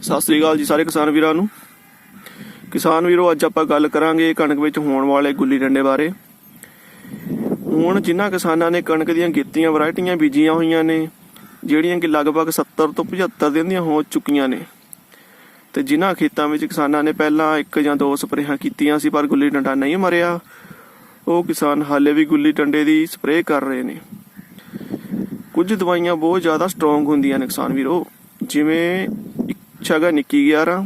ਸਤਿ ਸ੍ਰੀ ਅਕਾਲ ਜੀ ਸਾਰੇ ਕਿਸਾਨ ਵੀਰਾਂ ਨੂੰ। ਕਿਸਾਨ ਵੀਰੋ, ਅੱਜ ਆਪਾਂ ਗੱਲ ਕਰਾਂਗੇ ਕਣਕ ਵਿੱਚ ਹੋਣ ਵਾਲੇ ਗੁੱਲੀ ਡੰਡੇ ਬਾਰੇ। ਹੁਣ ਜਿਨ੍ਹਾਂ ਕਿਸਾਨਾਂ ਨੇ ਕਣਕ ਦੀਆਂ ਗੀਤੀਆਂ ਵੈਰਾਈਟੀਆਂ ਬੀਜੀਆਂ ਹੋਈਆਂ ਨੇ, ਜਿਹੜੀਆਂ ਕਿ ਲਗਭਗ 70 ਤੋਂ 75 ਦਿਨ ਦੀਆਂ ਹੋ ਚੁੱਕੀਆਂ ਨੇ, ਤੇ ਜਿਨ੍ਹਾਂ ਖੇਤਾਂ ਵਿੱਚ ਕਿਸਾਨਾਂ ਨੇ ਪਹਿਲਾਂ ਇੱਕ ਜਾਂ ਦੋ ਸਪਰੇਹਾਂ ਕੀਤੀਆਂ ਸੀ, ਪਰ ਗੁੱਲੀ ਡੰਡਾ ਨਹੀਂ ਮਰਿਆ। ਉਹ ਕਿਸਾਨ ਹਾਲੇ ਵੀ ਗੁੱਲੀ ਡੰਡੇ ਦੀ ਸਪਰੇਅ ਕਰ ਰਹੇ ਨੇ। ਕੁਝ ਦਵਾਈਆਂ ਬਹੁਤ ਜ਼ਿਆਦਾ ਸਟਰੋਂਗ ਹੁੰਦੀਆਂ ਨੇ ਕਿਸਾਨ ਵੀਰੋ, ਜਿਵੇਂ ਛਗਾ ਨਿੱਕੀ 11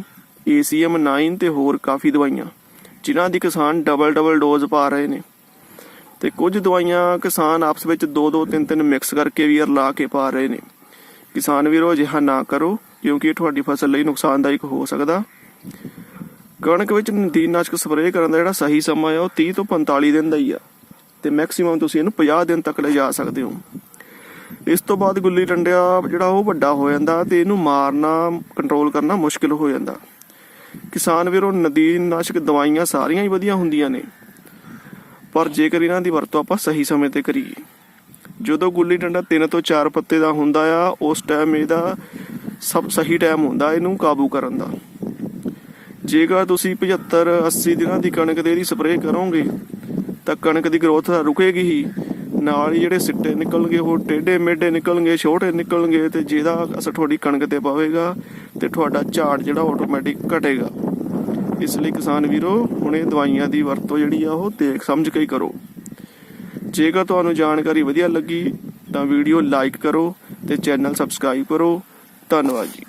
ACM 9 ਤੇ ਹੋਰ ਕਾਫੀ ਦਵਾਈਆਂ, ਜਿਨ੍ਹਾਂ ਦੀ ਕਿਸਾਨ ਡਬਲ ਡਬਲ ਡੋਜ਼ ਪਾ ਰਹੇ ਨੇ। ਤੇ ਕੁਝ ਦਵਾਈਆਂ ਕਿਸਾਨ ਆਪਸ ਵਿੱਚ ਦੋ ਦੋ ਤਿੰਨ ਤਿੰਨ ਮਿਕਸ ਕਰਕੇ ਵੀ ਰਲਾ ਕੇ ਪਾ ਰਹੇ ਨੇ। ਕਿਸਾਨ ਵੀਰੋ, ਅਜਿਹਾ ਨਾ ਕਰੋ, ਕਿਉਂਕਿ ਇਹ ਤੁਹਾਡੀ ਫਸਲ ਲਈ ਨੁਕਸਾਨਦਾਇਕ ਹੋ ਸਕਦਾ। ਕਣਕ ਵਿੱਚ ਨਦੀਨਾਸ਼ਕ ਸਪਰੇਅ ਕਰਨ ਦਾ ਜਿਹੜਾ ਸਹੀ ਸਮਾਂ ਹੈ ਉਹ 30 ਤੋਂ 45 ਦਿਨ ਦਾ ਹੀ ਆ। ਤੇ ਮੈਕਸਿਮਮ ਤੁਸੀਂ ਇਹਨੂੰ 50 ਦਿਨ ਤੱਕ ਲਿਜਾ ਸਕਦੇ ਹੋ। ਇਸ ਤੋਂ ਬਾਅਦ ਗੁੱਲੀ ਡੰਡਿਆ ਜਿਹੜਾ ਉਹ ਵੱਡਾ ਹੋ ਜਾਂਦਾ ਤੇ ਇਹਨੂੰ ਮਾਰਨਾ ਕੰਟਰੋਲ ਕਰਨਾ ਮੁਸ਼ਕਿਲ ਹੋ ਜਾਂਦਾ। ਕਿਸਾਨ ਵੀਰੋ, ਨਦੀਨਨਾਸ਼ਕ ਦਵਾਈਆਂ ਸਾਰੀਆਂ ਹੀ ਵਧੀਆ ਹੁੰਦੀਆਂ ਨੇ। ਪਰ ਜੇਕਰ ਇਹਨਾਂ ਦੀ ਵਰਤੋਂ ਆਪਾਂ ਸਹੀ ਸਮੇਂ ਤੇ ਕਰੀਏ, ਜਦੋਂ ਗੁੱਲੀ ਡੰਡਾ 3 ਤੋਂ 4 ਪੱਤੇ ਦਾ ਹੁੰਦਾ ਆ, ਉਸ ਟਾਈਮ ਇਹਦਾ ਸਭ ਸਹੀ ਟਾਈਮ ਹੁੰਦਾ ਇਹਨੂੰ ਕਾਬੂ ਕਰਨ ਦਾ। ਜੇਕਰ ਤੁਸੀਂ 75 80 ਦਿਨਾਂ ਦੀ ਕਣਕ ਦੇ ਦੀ ਸਪਰੇਅ ਕਰੋਗੇ, ਤਾਂ ਕਣਕ ਦੀ ਗਰੋਥ ਰੁਕੇਗੀ ਹੀ। ਨਾਲ ਹੀ ਜਿਹੜੇ ਸਿੱਟੇ ਨਿਕਲਣਗੇ, ਉਹ ਟੇਢੇ ਮੇਢੇ ਨਿਕਲਣਗੇ, ਛੋਟੇ ਨਿਕਲਣਗੇ ਤੇ ਜਿਹਦਾ ਅਸਰ ਤੁਹਾਡੀ ਕਣਕ ਤੇ ਪਾਵੇਗਾ ਤੇ ਤੁਹਾਡਾ ਝਾੜ ਜਿਹੜਾ ਆਟੋਮੈਟਿਕ ਘਟੇਗਾ। ਇਸ ਲਈ ਕਿਸਾਨ ਵੀਰੋ, ਹੁਣੇ ਦਵਾਈਆਂ ਦੀ ਵਰਤੋਂ ਜਿਹੜੀ ਆ, ਉਹ ਦੇਖ ਸਮਝ ਕੇ ਹੀ ਕਰੋ। ਜੇਕਰ ਤੁਹਾਨੂੰ ਜਾਣਕਾਰੀ ਵਧੀਆ ਲੱਗੀ, ਤਾਂ ਵੀਡੀਓ ਲਾਈਕ ਕਰੋ ਤੇ ਚੈਨਲ ਸਬਸਕ੍ਰਾਈਬ ਕਰੋ। ਧੰਨਵਾਦ ਜੀ।